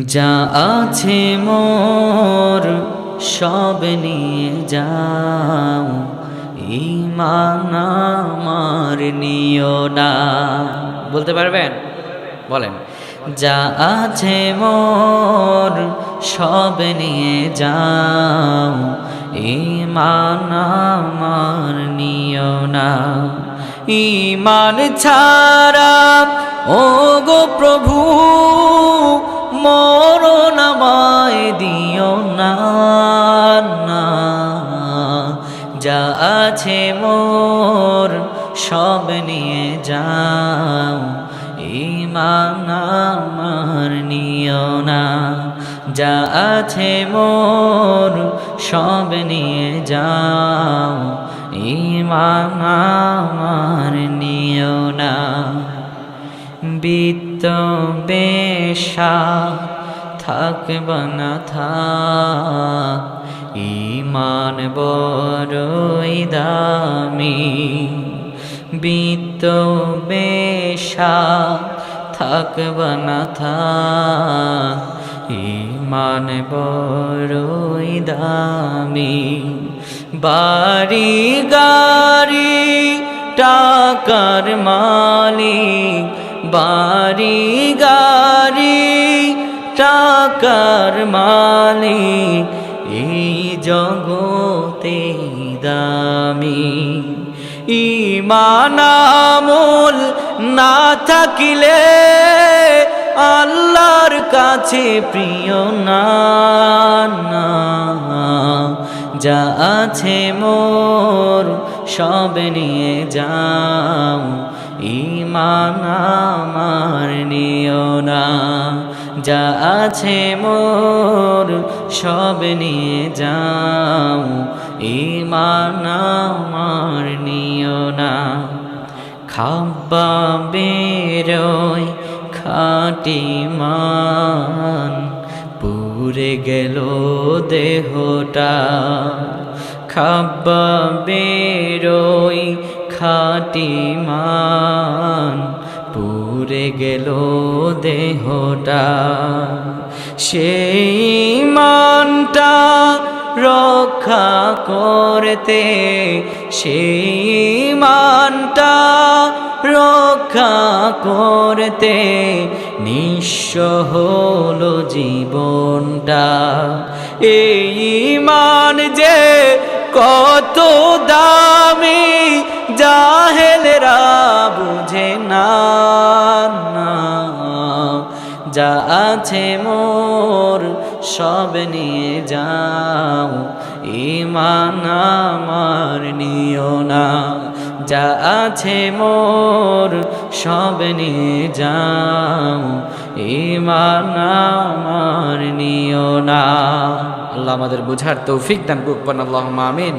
যা আছে মোর সব নিয়ে যাও। ইমান আমার নিও না। বলতে পারবেন? বলেন। যা আছে মোর সব নিয়ে যাও। ইমান আমার নিও না। ইমান ছাড়া ও গো প্রভু মরণ আমায় দিও না না। যা আছে মোর সব নিয়ে যাও, ইমান আমার নিও না। যা আছে মোর সব নিয়ে যাও, ইমান আমার নিও না। বিত্ত বেশা থাকব না থাক ইমান বড়ই দামি। বিত্ত বেশা থাকব না থাক ইমান বড়ই দামি। বাড়ি গাড়ি, টাকার মালিক বাড়ি গাড়ি টাকার মালিক এই জগতে দামি। ইমানামুল না থাকিলে আল্লাহর কাছে প্রিয় না। যা আছে মোর সব নিয়ে যাও। ইমান আমার নিও না। যা আছে মোর, সব নিয়ে যাও। ইমান আমার নিও না। খাব্বা বেরোয় খাটি মান পুরে গেল দেহটা। খাব্বা বেরোয় খাটি মান পুরে গেল দেহটা। সেই মানটা রক্ষা করতে, সেই মানটা রক্ষা করতে নিঃস্ব হলো জীবনটা। এই মান যে কত দামি জাহেলরা বুঝে না যা আছে মোর সব নিয়ে যাও ইমান আমার নিও না। যা আছে মোর সব নিয়ে যাও ইমান আমার নিও না। আল্লাহ আমাদের বুঝার তৌফিক দান করবেন আল্লাহ আমিন।